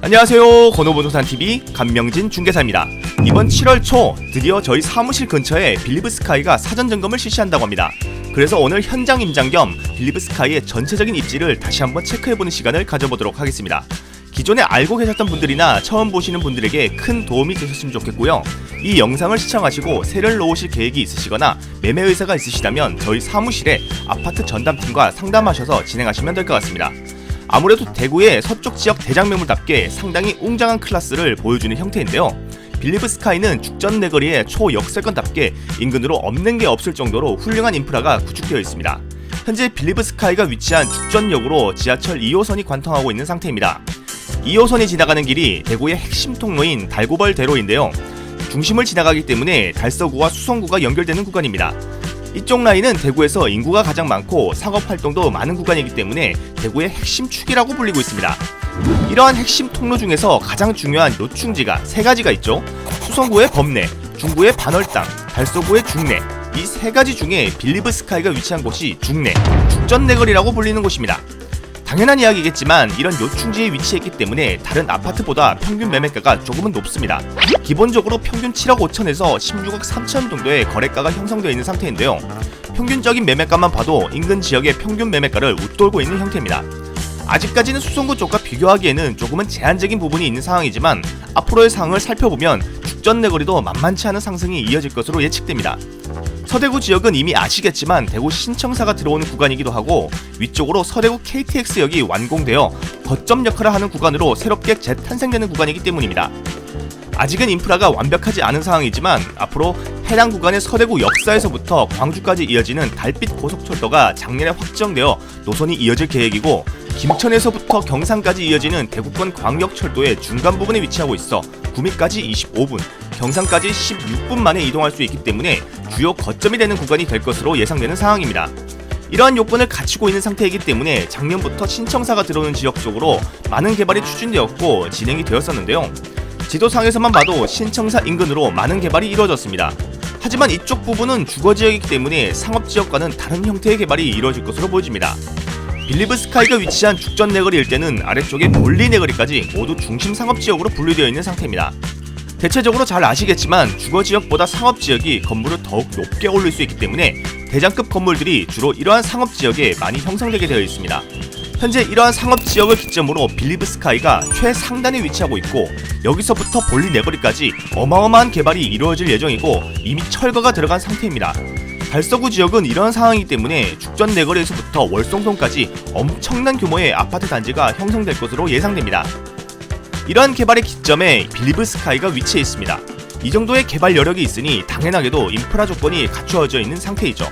안녕하세요. 건호부동산TV 감명진 중개사입니다. 이번 7월 초 드디어 저희 사무실 근처에 빌리브 스카이가 사전 점검을 실시한다고 합니다. 그래서 오늘 현장 임장 겸 빌리브 스카이의 전체적인 입지를 다시 한번 체크해보는 시간을 가져보도록 하겠습니다. 기존에 알고 계셨던 분들이나 처음 보시는 분들에게 큰 도움이 되셨으면 좋겠고요. 이 영상을 시청하시고 세를 놓으실 계획이 있으시거나 매매 의사가 있으시다면 저희 사무실에 아파트 전담팀과 상담하셔서 진행하시면 될 것 같습니다. 아무래도 대구의 서쪽 지역 대장 매물답게 상당히 웅장한 클래스를 보여주는 형태인데요. 빌리브 스카이는 죽전 내거리의 초역세권답게 인근으로 없는 게 없을 정도로 훌륭한 인프라가 구축되어 있습니다. 현재 빌리브 스카이가 위치한 죽전역으로 지하철 2호선이 관통하고 있는 상태입니다. 2호선이 지나가는 길이 대구의 핵심 통로인 달고벌대로인데요. 중심을 지나가기 때문에 달서구와 수성구가 연결되는 구간입니다. 이쪽 라인은 대구에서 인구가 가장 많고 상업 활동도 많은 구간이기 때문에 대구의 핵심 축이라고 불리고 있습니다. 이러한 핵심 통로 중에서 가장 중요한 요충지가 세 가지가 있죠. 수성구의 범내, 중구의 반월당, 달서구의 중내. 이 세 가지 중에 빌리브 스카이가 위치한 곳이 중내, 죽전내거리라고 불리는 곳입니다. 당연한 이야기겠지만 이런 요충지에 위치했기 때문에 다른 아파트보다 평균 매매가가 조금은 높습니다. 기본적으로 평균 7억 5천에서 16억 3천 정도의 거래가가 형성되어 있는 상태인데요. 평균적인 매매가만 봐도 인근 지역의 평균 매매가를 웃돌고 있는 형태입니다. 아직까지는 수성구 쪽과 비교하기에는 조금은 제한적인 부분이 있는 상황이지만 앞으로의 상황을 살펴보면 죽전 내거리도 만만치 않은 상승이 이어질 것으로 예측됩니다. 서대구 지역은 이미 아시겠지만 대구 신청사가 들어오는 구간이기도 하고 위쪽으로 서대구 KTX역이 완공되어 거점 역할을 하는 구간으로 새롭게 재탄생되는 구간이기 때문입니다. 아직은 인프라가 완벽하지 않은 상황이지만 앞으로 해당 구간의 서대구 역사에서부터 광주까지 이어지는 달빛 고속철도가 작년에 확정되어 노선이 이어질 계획이고 김천에서부터 경산까지 이어지는 대구권 광역철도의 중간 부분에 위치하고 있어 구미까지 25분, 경산까지 16분 만에 이동할 수 있기 때문에 주요 거점이 되는 구간이 될 것으로 예상되는 상황입니다. 이러한 요건을 갖추고 있는 상태이기 때문에 작년부터 신청사가 들어오는 지역 쪽으로 많은 개발이 추진되었고 진행이 되었었는데요. 지도상에서만 봐도 신청사 인근으로 많은 개발이 이루어졌습니다. 하지만 이쪽 부분은 주거 지역이기 때문에 상업 지역과는 다른 형태의 개발이 이루어질 것으로 보여집니다. 빌리브 스카이가 위치한 죽전 내거리 일대는 아래쪽에 몰리 내거리까지 모두 중심 상업 지역으로 분류되어 있는 상태입니다. 대체적으로 잘 아시겠지만 주거 지역보다 상업 지역이 건물을 더욱 높게 올릴 수 있기 때문에 대장급 건물들이 주로 이러한 상업 지역에 많이 형성되게 되어 있습니다. 현재 이러한 상업 지역을 기점으로 빌리브 스카이가 최상단에 위치하고 있고 여기서부터 볼리 내거리까지 어마어마한 개발이 이루어질 예정이고 이미 철거가 들어간 상태입니다. 달서구 지역은 이런 상황이기 때문에 죽전 내거리에서부터 월송동까지 엄청난 규모의 아파트 단지가 형성될 것으로 예상됩니다. 이러한 개발의 기점에 빌리브 스카이가 위치해 있습니다. 이 정도의 개발 여력이 있으니 당연하게도 인프라 조건이 갖추어져 있는 상태이죠.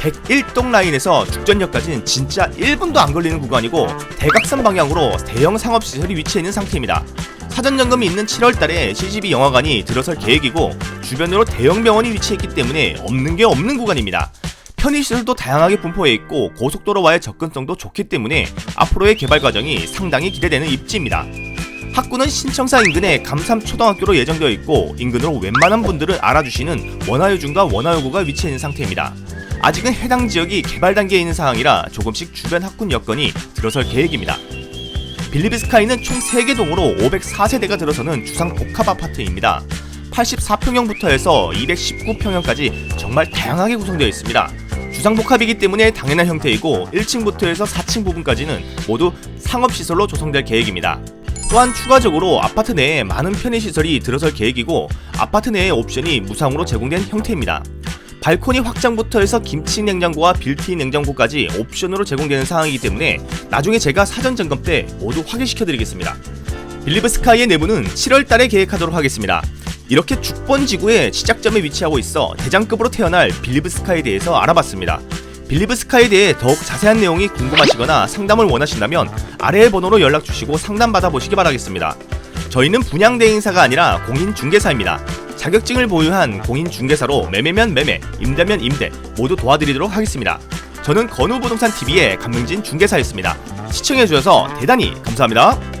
101동 라인에서 죽전역까지는 진짜 1분도 안 걸리는 구간이고 대각선 방향으로 대형 상업시설이 위치해 있는 상태입니다. 사전 점검이 있는 7월달에 CGV 영화관이 들어설 계획이고 주변으로 대형 병원이 위치했기 때문에 없는 게 없는 구간입니다. 편의시설도 다양하게 분포해 있고 고속도로와의 접근성도 좋기 때문에 앞으로의 개발 과정이 상당히 기대되는 입지입니다. 학구는 신청사 인근에 감삼초등학교로 예정되어 있고 인근으로 웬만한 분들은 알아주시는 원화요중과 원화요구가 위치해 있는 상태입니다. 아직은 해당 지역이 개발 단계에 있는 상황이라 조금씩 주변 학군 여건이 들어설 계획입니다. 빌리비스카이는 총 3개 동으로 504세대가 들어서는 주상 복합 아파트입니다. 84평형부터 해서 219평형까지 정말 다양하게 구성되어 있습니다. 주상 복합이기 때문에 당연한 형태이고 1층부터 해서 4층 부분까지는 모두 상업시설로 조성될 계획입니다. 또한 추가적으로 아파트 내에 많은 편의시설이 들어설 계획이고 아파트 내의 옵션이 무상으로 제공된 형태입니다. 발코니 확장부터 해서 김치 냉장고와 빌트인 냉장고까지 옵션으로 제공되는 상황이기 때문에 나중에 제가 사전 점검 때 모두 확인시켜 드리겠습니다. 빌리브 스카이의 내부는 7월 달에 계획하도록 하겠습니다. 이렇게 죽번 지구의 시작점에 위치하고 있어 대장급으로 태어날 빌리브 스카이에 대해서 알아봤습니다. 빌리브 스카이에 대해 더욱 자세한 내용이 궁금하시거나 상담을 원하신다면 아래의 번호로 연락 주시고 상담 받아보시기 바라겠습니다. 저희는 분양대 행사가 아니라 공인 중개사입니다. 자격증을 보유한 공인중개사로 매매면 매매, 임대면 임대 모두 도와드리도록 하겠습니다. 저는 건우부동산TV의 강명진 중개사였습니다. 시청해주셔서 대단히 감사합니다.